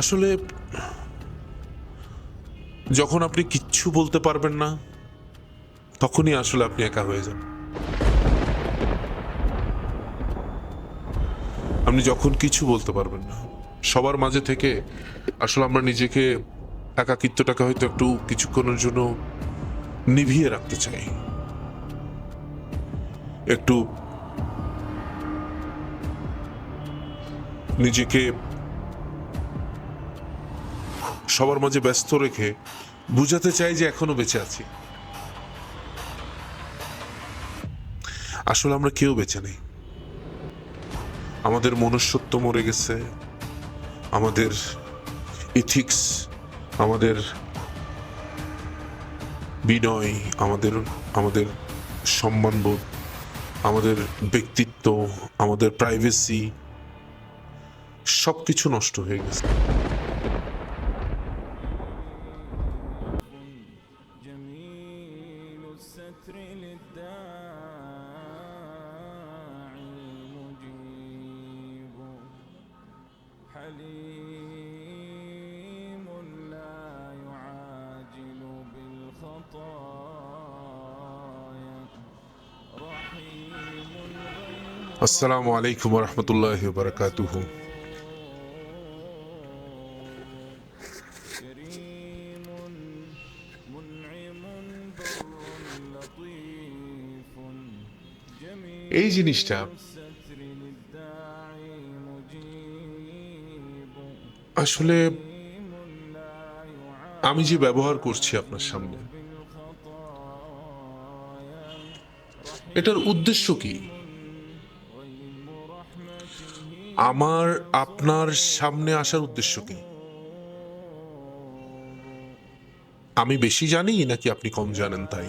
আসলে, যখন আপনি কিচ্ছু বলতে পারবেন না, তখনই আসলে আপনি একা হয়ে যান। আপনি যখন কিছু বলতে পারবেন না, সবার মাঝে থেকে আসলে আমরা নিজেকে একাকিত্বটাকে হয়তো একটু কিছুক্ষণের জন্য নিভিয়ে রাখতে চাই। একটু নিজেকে সবার মাঝে ব্যস্ত রেখে বুঝাতে চাই যে এখনও বেঁচে আছি। আসলে আমরা কেউ বেঁচে নেই। আমাদের মনুষ্যত্ব মরে গেছে, আমাদের ইথিক্স আমাদের বিনয়, আমাদের আমাদের সম্মানবোধ, আমাদের ব্যক্তিত্ব, আমাদের প্রাইভেসি সব কিছু নষ্ট হয়ে গেছে। আসসালামু আলাইকুম রহমতুল্লাহ বারকাতুহ। এই জিনিসটা আসলে আমি যে ব্যবহার করছি আপনার সামনে এটার উদ্দেশ্য কি? আমার, আপনার সামনে আসার উদ্দেশ্য কি? আমি বেশি জানি নাকি আপনি কম জানেন তাই?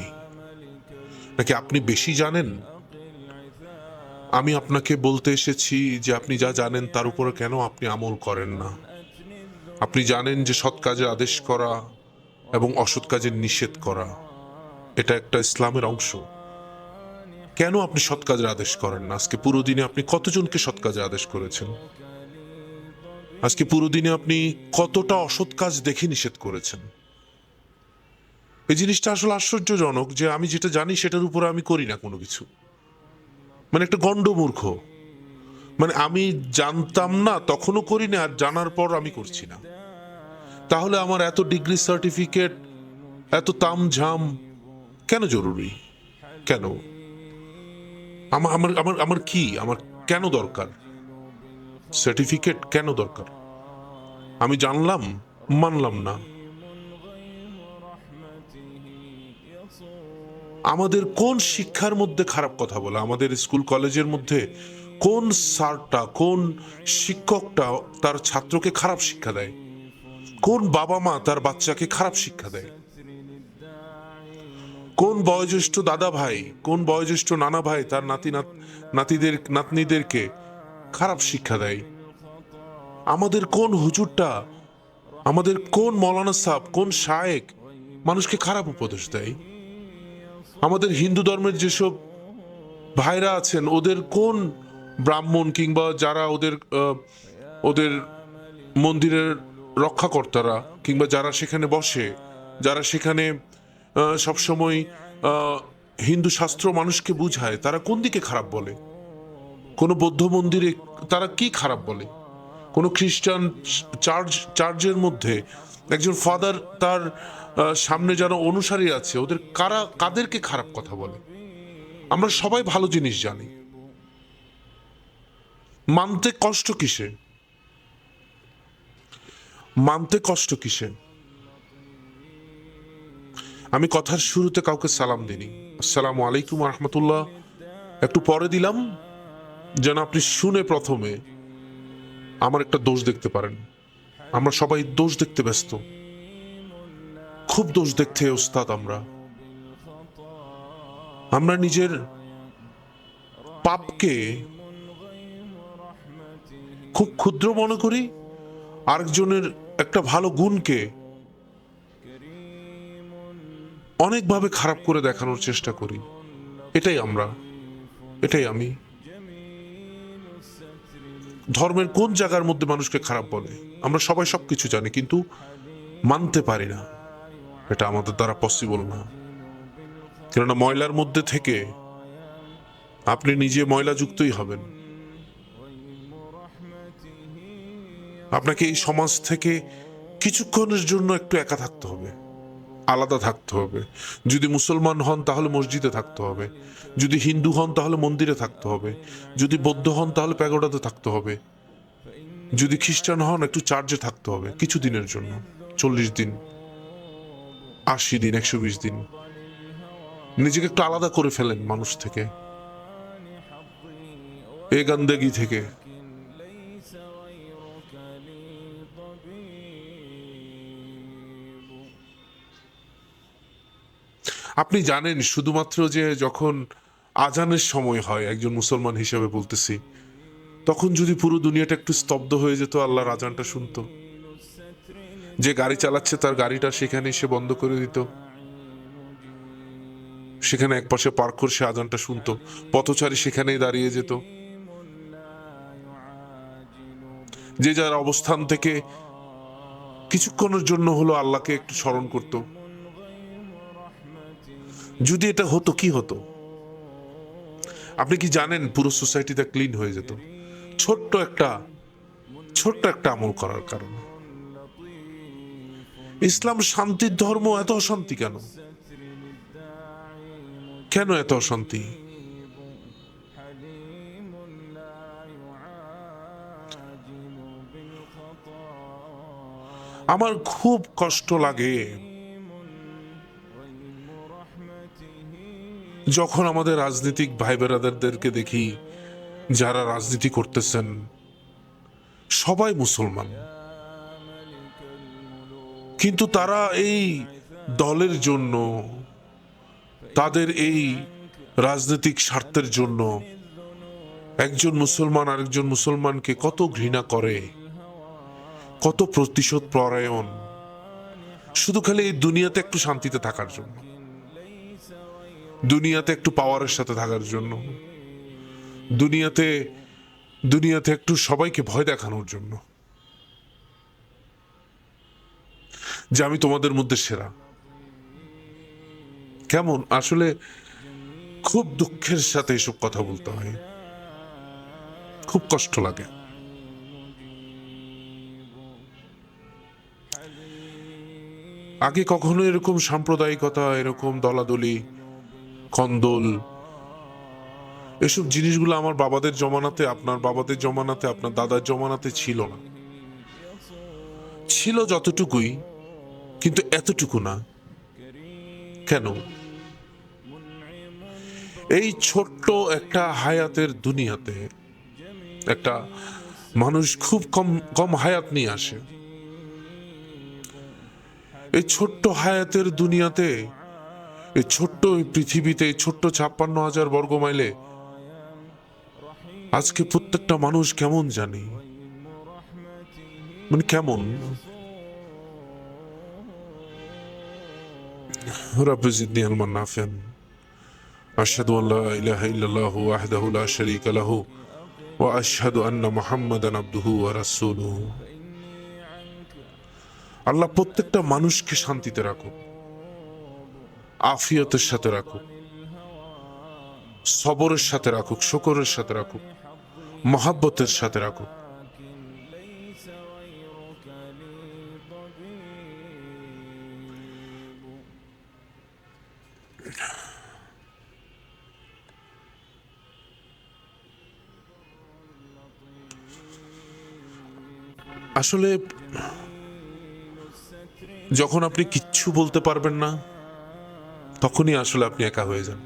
নাকি আপনি বেশি জানেন? আমি আপনাকে বলতে এসেছি যে আপনি যা জানেন তার উপরে কেন আপনি আমল করেন না। আপনি জানেন যে সৎ কাজে আদেশ করা এবং অসৎ কাজে নিষেধ করা, এটা একটা ইসলামের অংশ। কেন আপনি সৎ কাজের আদেশ করেন না? আজকে পুরো দিনে আপনি কতজনকে সৎ কাজে আদেশ করেছেন? আজকে পুরো দিনে আপনি কতটা অসৎ কাজ দেখে নিষেধ করেছেন? এই জিনিসটা আসলে আশ্চর্যজনক যে আমি যেটা জানি সেটার উপরে আমি করি না কোনো কিছু। মানে একটা গণ্ডমূর্খ। মানে আমি জানতাম না, তখনও করি না, আর জানার পর আমি করছি না। তাহলে আমার এত ডিগ্রি সার্টিফিকেট, এত তামঝাম কেন জরুরি? কেন? আমার আমার আমার আমার কি? আমার কেন দরকার? সার্টিফিকেট কেন দরকার? আমি জানলাম, মানলাম না। আমাদের কোন শিক্ষার মধ্যে খারাপ কথা বলা? আমাদের স্কুল, কলেজের মধ্যে কোন স্যারটা, কোন শিক্ষকটা তার ছাত্রকে খারাপ শিক্ষা দেয়? কোন বাবা মা তার বাচ্চাকে খারাপ শিক্ষা দেয়? কোন বয়োজ্যেষ্ঠ দাদা ভাই, কোন বয়োজ্যেষ্ঠ নানা ভাই তার নাতি নাত- নাতিদের, নাতনিদেরকে খারাপ শিক্ষা দেয়? আমাদের কোন হুজুরটা, আমাদের কোন মৌলানা সাহেব, কোন শায়েক মানুষকে খারাপ উপদেশ দেয়? আমাদের হিন্দু ধর্মের যেসব ভাইরা আছেন, ওদের কোন ব্রাহ্মণ কিংবা যারা ওদের ওদের মন্দিরের রক্ষাকর্তারা কিংবা যারা সেখানে বসে, যারা সেখানে সবসময় হিন্দু শাস্ত্র মানুষকে বুঝায়, তারা কোন দিকে খারাপ বলে? কোনো বৌদ্ধ মন্দিরে তারা কি খারাপ বলে? কোনো খ্রিস্টান চার্চ, চার্চের মধ্যে একজন ফাদার তার সামনে যারা অনুসারী আছে, ওদের কারা, কাদেরকে খারাপ কথা বলে? আমরা সবাই ভালো জিনিস জানি। মানতে কষ্ট কিসে মানতে কষ্ট কিসে আমি কথার শুরুতে কাউকে সালাম দিনি আসসালামু আলাইকুম রহমতুল্লাহ। একটু পরে দিলাম। যেন আপনি শুনে প্রথমে আমার একটা দোষ দেখতে পারেন। আমরা সবাই দোষ দেখতে ব্যস্ত। খুব দোষ দেখতে ওস্তাদ আমরা। আমরা নিজের পাপকে খুব ক্ষুদ্র মনে করি, আরেকজনের একটা ভালো গুণকে অনেকভাবে খারাপ করে দেখানোর চেষ্টা করি। এটাই আমরা। এটাই আমি। ধর্মের কোন জায়গার মধ্যে মানুষকে খারাপ বলে? আমরা সবাই সব কিছু জানি, কিন্তু মানতে পারি না। এটা আমাদের দ্বারা পসিবল না। কেননা ময়লার মধ্যে থেকে আপনি নিজে ময়লাযুক্তই হবেন। আপনাকে এই সমাজ থেকে কিছুক্ষণের জন্য একটু একা থাকতে হবে। আলাদা থাকতে হবে। যদি মুসলমান হন, তাহলে মসজিদে থাকতে হবে। যদি হিন্দু হন, তাহলে মন্দিরে থাকতে হবে। যদি বৌদ্ধ হন, তাহলে প্যাগোডাতে থাকতে হবে। যদি খ্রিস্টান হন, একটু চার্চে থাকতে হবে, কিছু দিনের জন্য। চল্লিশ দিন, আশি দিন, একশো বিশ দিন। নিজেকে একটু আলাদা করে ফেলেন মানুষ থেকে। এ গান্দেগি থেকে। আপনি জানেন শুধুমাত্র যে যখন আজানের সময় হয়, একজন মুসলমান হিসেবে বলতেছি, তখন যদি পুরো দুনিয়াটা একটু স্তব্ধ হয়ে যেত, আল্লাহর আজানটা শুনতো। যে গাড়ি চালাচ্ছে তার গাড়িটা সেখানে এসে বন্ধ করে দিত। সেখানে এক পাশে পার্ক করে সে আজানটা শুনতো, পথচারী সেখানেই দাঁড়িয়ে যেত। যে যার অবস্থান থেকে কিছুক্ষণের জন্য হলো আল্লাহকে একটু স্মরণ করতো। যদি এটা হতো, কি হতো? আপনি কি জানেন পুরো সোসাইটিটা ক্লিন হয়ে যেত? ছোট্ট একটা ছোট্ট একটা আমল করার কারণে। ইসলাম শান্তির ধর্ম এত অশান্তি কেন? কেন এত অশান্তি? আমার খুব কষ্ট লাগে যখন আমাদের রাজনীতিক ভাই বেরাদারদেরকে দেখি, যারা রাজনীতি করতেছেন, সবাই মুসলমান। কিন্তু তারা এই দলের জন্য, তাদের এই রাজনৈতিক স্বার্থের জন্য একজন মুসলমান আরেকজন মুসলমানকে কত ঘৃণা করে, কত প্রতিশোধ পরায়ণ। শুধু খালি এই দুনিয়াতে একটু শান্তিতে থাকার জন্য। দুনিয়াতে একটু পাওয়ারের সাথে থাকার জন্য। দুনিয়াতে দুনিয়াতে একটু সবাইকে ভয় দেখানোর জন্য। যে আমি তোমাদের মধ্যে সেরা। কেমন? আসলে খুব দুঃখের সাথে এসব কথা বলতে হয়। খুব কষ্ট লাগে। আগে কখনো এরকম সাম্প্রদায়িকতা, এরকম দলাদলি কন্দল এসব জিনিসগুলো আমার বাবাদের জমানাতে, আপনার বাবাদের জমানাতে, আপনার দাদার জমানাতে ছিল না। ছিল যতটুকুই, কিন্তু এতটুকু না। কেন? এই ছোট্ট একটা হায়াতের দুনিয়াতে একটা মানুষ খুব কম কম হায়াত নিয়ে আসে। এই ছোট্ট হায়াতের দুনিয়াতে এই ছোট্ট এই পৃথিবীতে ছোট্ট ছাপ্পান্ন হাজার বর্গ মাইলে আজকে প্রত্যেকটা মানুষ কেমন জানি? মানে কেমন? رب زدني علما نافعا أشهد أن لا إله إلا الله وحده لا شريك له وأشهد أن محمدا عبده ورسوله আল্লাহ প্রত্যেকটা মানুষকে শান্তিতে রাখো আফিয়তের সাথে রাখুক, সবরের সাথে রাখুক, শকরের সাথে রাখুক, মহাব্বতের সাথে রাখুক। আসলে যখন আপনি কিচ্ছু বলতে পারবেন না তখনই আসলে আপনি একা হয়ে যান।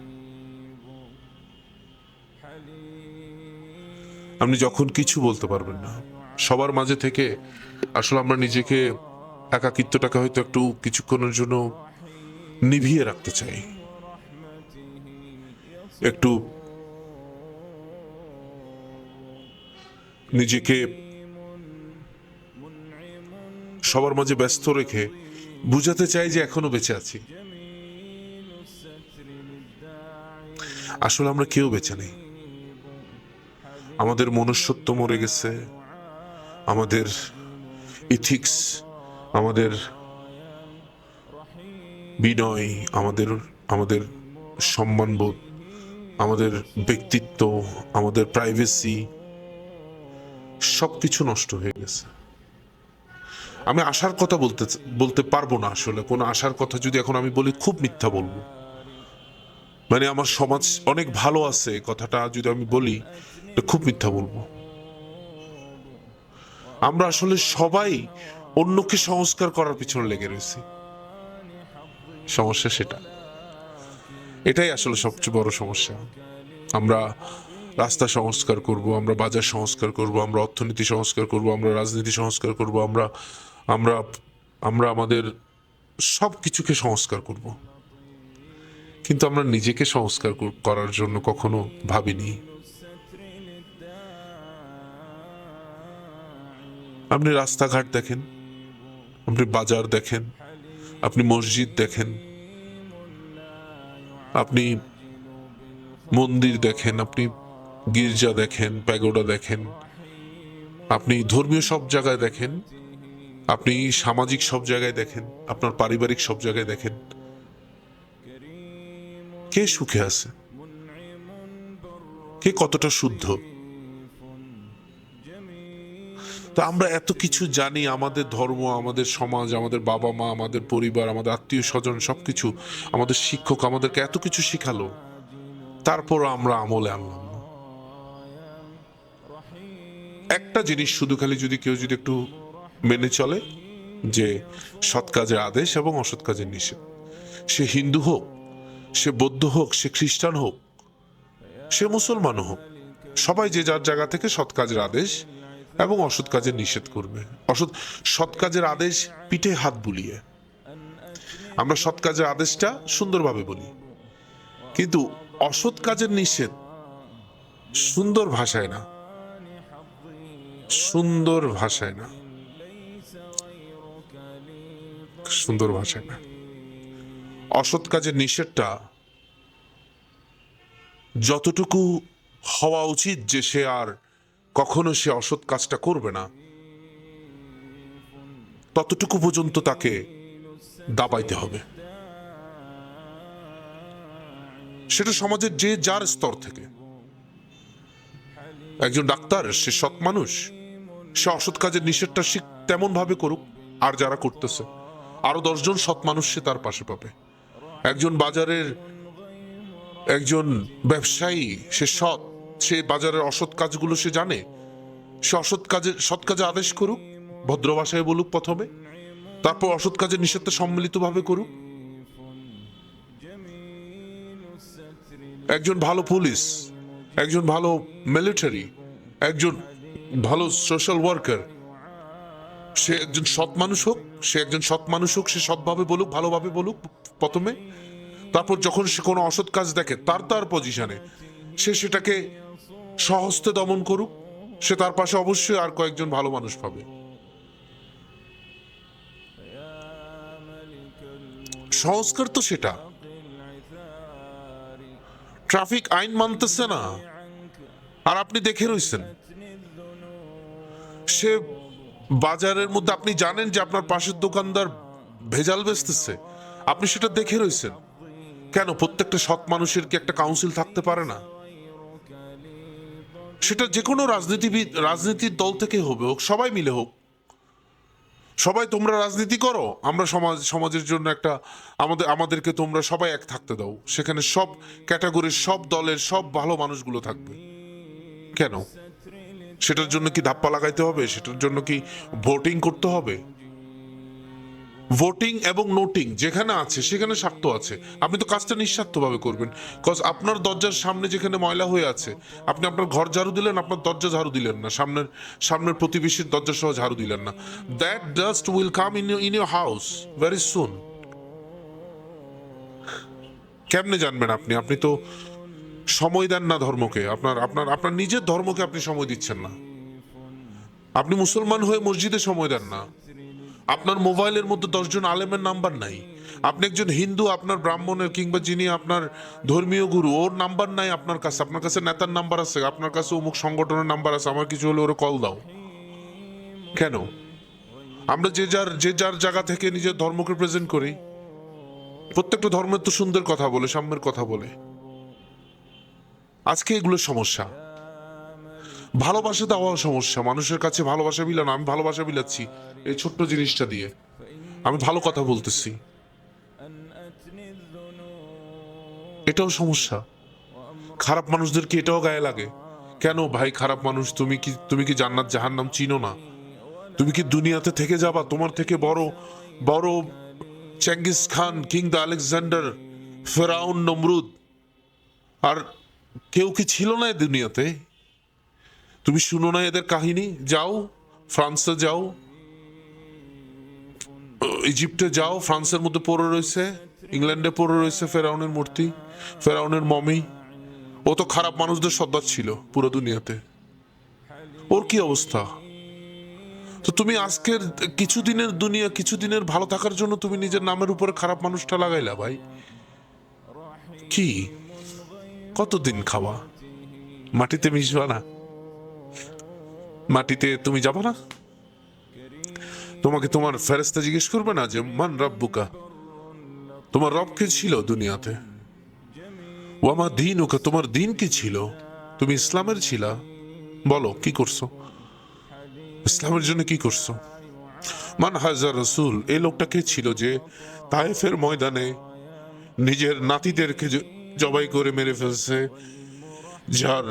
আপনি যখন কিছু বলতে পারবেন না, সবার মাঝে থেকে আসলে আমরা নিজেকে একাকিত্বটাকে হয়তো একটু কিছুক্ষণের জন্য নিভিয়ে রাখতে চাই। একটু নিজেকে সবার মাঝে ব্যস্ত রেখে বুঝাতে চাই যে এখনও বেঁচে আছি। আসলে আমরা কেউ বেঁচে নেই। আমাদের মনুষ্যত্ব মরে গেছে। আমাদের ইথিক্স আমাদের বিনয়, আমাদের আমাদের সম্মানবোধ, আমাদের ব্যক্তিত্ব, আমাদের প্রাইভেসি সব কিছু নষ্ট হয়ে গেছে। আমি আশার কথা বলতে বলতে পারব না আসলে। কোনো আশার কথা যদি এখন আমি বলি, খুব মিথ্যা বলব। মানে আমার সমাজ অনেক ভালো আছে, কথাটা যদি আমি বলি খুব মিথ্যা বলব। আমরা আসলে সবাই অন্যকে সংস্কার করার পিছনে লেগে রয়েছি। সমস্যা সেটা। এটাই আসলে সবচেয়ে বড় সমস্যা। আমরা রাস্তা সংস্কার করব, আমরা বাজার সংস্কার করব, আমরা অর্থনীতি সংস্কার করব, আমরা রাজনীতি সংস্কার করব, আমরা আমরা আমরা আমাদের সব কিছুকে সংস্কার করব। কিন্তু আমরা নিজেকে সংস্কার করার জন্য কখনো ভাবিনি। আপনি রাস্তাঘাট দেখেন, আপনি বাজার দেখেন, আপনি মসজিদ দেখেন, আপনি মন্দির দেখেন, আপনি গির্জা দেখেন, প্যাগোডা দেখেন, আপনি ধর্মীয় সব জায়গায় দেখেন, আপনি সামাজিক সব জায়গায় দেখেন, আপনার পারিবারিক সব জায়গায় দেখেন। কে সুখে আছে? কে কতটা শুদ্ধ? তো আমরা এত কিছু জানি, আমাদের ধর্ম, আমাদের সমাজ, আমাদের বাবা মা, আমাদের পরিবার, আমাদের আত্মীয় স্বজন, সবকিছু, আমাদের শিক্ষক আমাদেরকে এত কিছু শিখালো। তারপর আমরা আমলে আনলাম একটা জিনিস শুধু খালি যদি কেউ যদি একটু মেনে চলে, যে সৎ কাজের আদেশ এবং অসৎ কাজের নিষেধ। সে হিন্দু হোক সে বৌদ্ধ হোক, সে খ্রিস্টান হোক, সে মুসলমানও হোক, সবাই যে যার জায়গা থেকে সৎ কাজের আদেশ এবং অসৎ কাজের নিষেধ করবে। অসৎ, সৎ কাজের আদেশ পিঠে হাত বুলিয়ে। আমরা সৎ কাজের আদেশটা সুন্দরভাবে বলি। কিন্তু অসৎ কাজের নিষেধ সুন্দর ভাষায় না। সুন্দর ভাষায় না। সুন্দর ভাষায় না। অসৎ কাজের নিষেধটা যতটুকু হওয়া উচিত যে সে আর কখনো সে অসৎ কাজটা করবে না, ততটুকু পর্যন্ত তাকে দাবাইতে হবে। সেটা সমাজের যে যার স্তর থেকে। একজন ডাক্তার, সে সৎ মানুষ, সে অসৎ কাজের নিষেধটা সে তেমন ভাবে করুক আর যারা করতেছে, আরও দশজন সৎ মানুষ সে তার পাশে পাবে। একজন বাজারের একজন ব্যবসায়ী, সে সৎ, সে বাজারের অসৎ কাজগুলো সে জানে। সে অসৎ কাজে সৎ কাজে আদেশ করুক ভদ্র ভাষায় বলুক প্রথমে, তারপর অসৎ কাজের নিষেধটা সম্মিলিতভাবে করুক। একজন ভালো পুলিশ, একজন ভালো মিলিটারি একজন ভালো সোশ্যাল ওয়ার্কার সে একজন সৎ মানুষ হোক, সে একজন সৎ মানুষ হোক, সে সৎভাবে বলুক, ভালোভাবে বলুক প্রথমে। তারপর যখন সে কোনো অসৎ কাজ দেখে, তার তার পজিশনে সে সেটাকে সহস্তে দমন করুক। সে তার পাশে অবশ্যই আর কয়েকজন ভালো মানুষ পাবে। সংস্কার তো সেটা। ট্রাফিক আইন মানতেছে না। আর আপনি দেখে রইছেন। সে বাজারের মধ্যে আপনি জানেন যে আপনার পাশের দোকানদার ভেজাল বেচতেছে। আপনি সেটা দেখে রয়েছেন। কেন? প্রত্যেকটা সৎ মানুষের কি একটা কাউন্সিল থাকতে পারে না? সেটা যে কোনো রাজনীতিবিদ রাজনীতির দল থেকে হবে হোক, সবাই মিলে হোক। সবাই তোমরা রাজনীতি করো, আমরা সমাজ সমাজের জন্য একটা আমাদের আমাদেরকে তোমরা সবাই এক থাকতে দাও। সেখানে সব ক্যাটাগরির সব দলের সব ভালো মানুষগুলো থাকবে। কেন? সেটার জন্য কি ধাপ্পা লাগাইতে হবে? সেটার জন্য কি ভোটিং করতে হবে? ভোটিং এবং নোটিং যেখানে আছে, সেখানে স্বার্থ আছে। আপনি তো কাজটা নিঃস্বার্থভাবে করবেন। কজ আপনার দরজার সামনে যেখানে ময়লা হয়ে আছে, আপনি আপনার ঘর ঝাড়ু দিলেন, আপনার দরজা ঝাড়ু দিলেন না। সামনের সামনের প্রতিবেশীর দরজা সহ ঝাড়ু দিলেন না। That dust will come in in your house very soon কেমনে জানবেন আপনি? আপনি তো সময় দেন না ধর্মকে। আপনার আপনার আপনার নিজের ধর্মকে আপনি সময় দিচ্ছেন না। আপনি মুসলমান হয়ে মসজিদে সময় দেন না। আপনার মোবাইলের মধ্যে দশজন আলেমের নাম্বার নাই। আপনি একজন হিন্দু, আপনার ব্রাহ্মণের কিংবা যিনি আপনার ধর্মীয় গুরু, ওর নাম্বার নাই আপনার কাছে। আপনার কাছে নেতার নাম্বার আছে, আপনার কাছে অমুক সংগঠনের নাম্বার আছে, আমার কিছু হলে ওরা কল দাও। কেন? আমরা যে যার যে যার জায়গা থেকে নিজের ধর্মকে প্রেজেন্ট করি, প্রত্যেকটা ধর্মের তো সুন্দর কথা বলে, সাম্যের কথা বলে। আজকে এগুলো সমস্যা। ভালোবাসা দেওয়াও সমস্যা। মানুষের কাছে ভালোবাসা বিলানো আমি ভালোবাসা মিলাচ্ছি এই ছোট্ট জিনিসটা দিয়ে। আমি ভালো কথা বলতেছি। এটাও সমস্যা। খারাপ মানুষদেরকে এটাও গায়ে লাগে? কেন ভাই খারাপ মানুষ, তুমি কি তুমি কি জান্নাত জাহান্নাম চিনো না? তুমি কি দুনিয়াতে থেকে যাবা? তোমার থেকে বড় বড় Genghis Khan, king the Alexander, ফেরাউন, নমরুদ। আর কেউ কি ছিল না এই দুনিয়াতে? তুমি শুনো না এদের কাহিনী? যাও, ফ্রান্সে যাও। ইজিপ্টে যাও, ফ্রান্সের মধ্যে পড়ে রয়েছে, ইংল্যান্ডে পড়ে রয়েছে ফেরাউনের মূর্তি, ফেরাউনের মমি। ও তো খারাপ মানুষদের সর্দার ছিল পুরো দুনিয়াতে। ওর কি অবস্থা? তো তুমি আজকের কিছুদিনের দুনিয়া, কিছুদিনের ভালো থাকার জন্য তুমি নিজের নামের উপরে খারাপ মানুষটা লাগাইলা ভাই। কি? কতদিন খাওয়া? মাটিতে মিশবা না। মাটিতে তুমি যাবা না? তোমাকে তোমার ফেরেস্তা জিজ্ঞেস করবে না যে, মান রব্বুকা? তোমার রব কে ছিল দুনিয়াতে? ও ওয়ামা দিন ওকে তোমার দিন কি ছিল? তুমি ইসলামের ছিলা? বলো, কি করছ? ইসলামের জন্য কি করছ? মান হাজার রসুল? এই লোকটা কে ছিল যে তায়েফের ময়দানে নিজের নাতিদেরকে জবাই করে মেরে ফেলছে। যার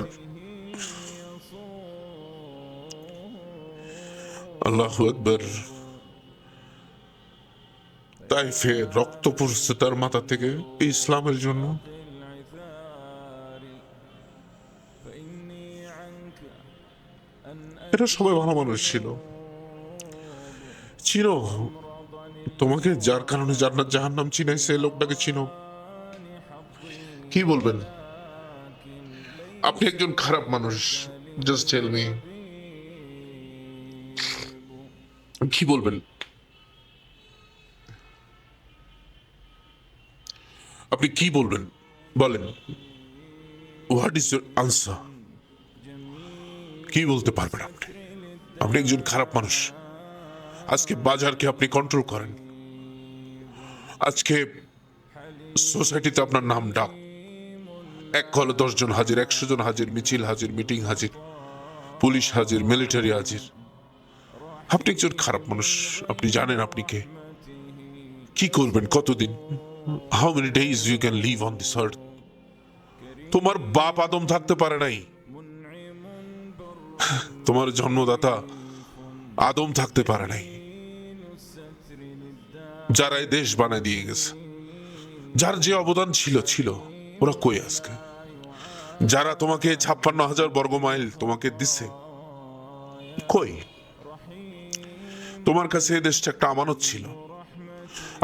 আল্লাহ একবার তাইফে রক্ত পড়ছে তার মাথা থেকে ইসলামের জন্য। এটা সবাই ভালো মানুষ ছিল। চিনো, তোমাকে যার কারণে জান্নাত জাহান্নাম চিনাইছে লোকটাকে চিনো। কি বলবেন? আপনি একজন খারাপ মানুষ জাস্ট টেল মি কি বলবেন? আপনি কি বলবেন? বলেন। হোয়াট ইজ ইউর আনসার কি বলতে পারবেন আপনি? আপনি একজন খারাপ মানুষ। আজকে বাজারকে আপনি কন্ট্রোল করেন। আজকে সোসাইটিতে আপনার নাম ডাক। এক কলে দশজন হাজির, একশো জন হাজির, মিছিল হাজির, মিটিং হাজির, পুলিশ হাজির, মিলিটারি হাজির। আপনি একজন খারাপ মানুষ, আপনি জানেন আপনি কে। কি করবেন কতদিন? How many days you can live on this earth তোমার বাপ আদম থাকতে পারে নাই। তোমার জন্মদাতা আদম থাকতে পারে নাই। যারা দেশ বানায় দিয়ে গেছে, যার যে অবদান ছিল ছিল। ওরা কই আজকে? যারা তোমাকে ছাপ্পান্ন হাজার বর্গ মাইল তোমাকে দিছে। কই? তোমার কাছে এই দেশটা একটা আমানত ছিল।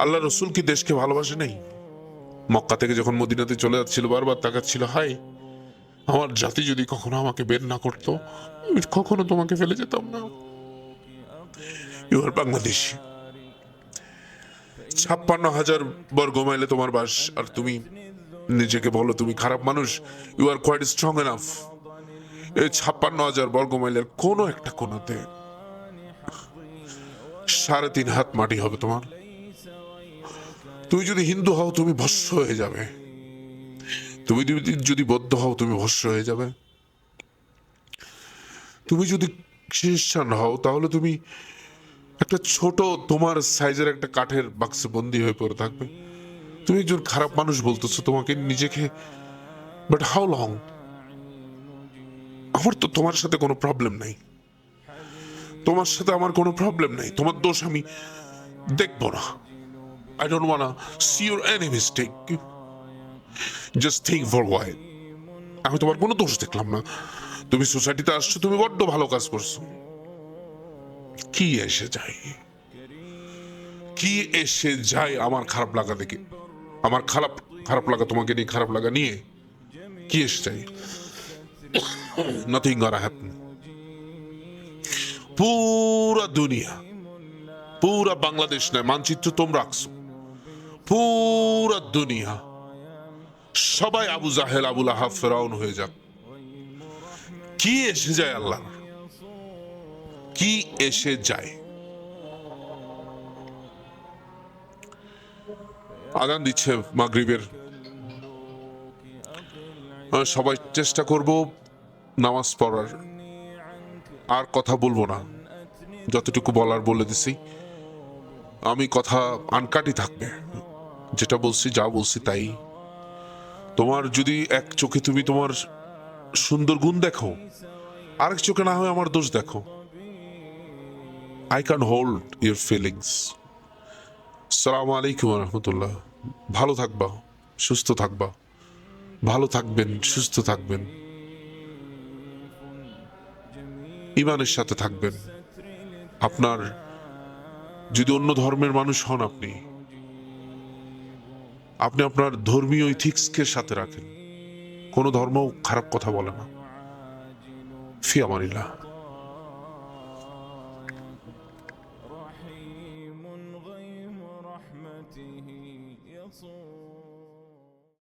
আল্লাহ রসুল কি দেশকে ভালোবাসে নেই? মক্কা থেকে যখন মদিনাতে চলে যাচ্ছিল, বারবার তাকাচ্ছিল হাই আমার জাতি যদি কখনো আমাকে বের না করতো কখনো তোমাকে ফেলে যেতাম না। ইউ আর বাংলাদেশ ছাপ্পান্ন হাজার বর্গ মাইলে তোমার বাস আর তুমি নিজেকে বলো, তুমি খারাপ মানুষ? You are quite strong enough এই ছাপ্পান্ন হাজার বর্গ মাইলের কোনো একটা কোনোতে সাড়ে তিন হাত মাটি হবে তোমার। তুমি যদি হিন্দু হও, তুমি ভস্য হয়ে যাবে। তুমি যদি- যদি বৌদ্ধ হও, তুমি ভস্য হয়ে যাবে। তুমি যদি খ্রিস্টান হও, তাহলে তুমি একটা ছোট তোমার সাইজের একটা কাঠের বাক্সে বন্দি হয়ে পড়ে থাকবে। তুমি একজন খারাপ মানুষ বলতেছো তোমাকে, নিজেকে বাট হাউ লং আমার তো তোমার সাথে কোনো প্রবলেম নাই। তোমার সাথে আমার কোনো প্রবলেম নাই। তোমার দোষ আমি দেখব না। I don't wanna see your any mistake just think for why আমি তোমার কোনো দোষ দেখলাম না। তুমি সোসাইটিতে আসছো, তুমি বড্ড ভালো কাজ করছ। কি এসে যায়? কি এসে যায় আমার খারাপ লাগা দেখে? আমার খারাপ খারাপ লাগা তোমাকে নিয়ে, খারাপ লাগা নিয়ে কি এসে যায় নাথিং গরা হ্যাপেন পুরা দুনিয়া, পুরা বাংলাদেশ নয়, মানচিত্র তোমরা রাখছো পুরা দুনিয়া, সবাই আবু জাহেল, আবুল আহাব, ফেরাউন হয়ে যাক। কি এসে যায় আল্লাহ কি এসে যায়? আদান দিচ্ছে মাগরিবের। সবাই চেষ্টা করব নামাজ পড়ার। আর কথা বলব না। যতটুকু বলার বলে দিছি। আমি কথা আনকাটি থাকবে। যেটা বলছি, যা বলছি তাই। তোমার যদি এক চোখে তুমি তোমার সুন্দর গুণ দেখো, আরেক চোখে না হয় আমার দোষ দেখো। I can hold your feelings সালাম আলাইকুম রহমতুল্লাহ। ভালো থাকবা, সুস্থ থাকবা। ভালো থাকবেন, সুস্থ থাকবেন। ইমানের সাথে থাকবেন। আপনার যদি অন্য ধর্মের মানুষ হন আপনি আপনি আপনার ধর্মীয় ইথিক্সকে সাথে রাখেন। কোনো ধর্ম খারাপ কথা বলে না। ফি আমানিল্লাহ।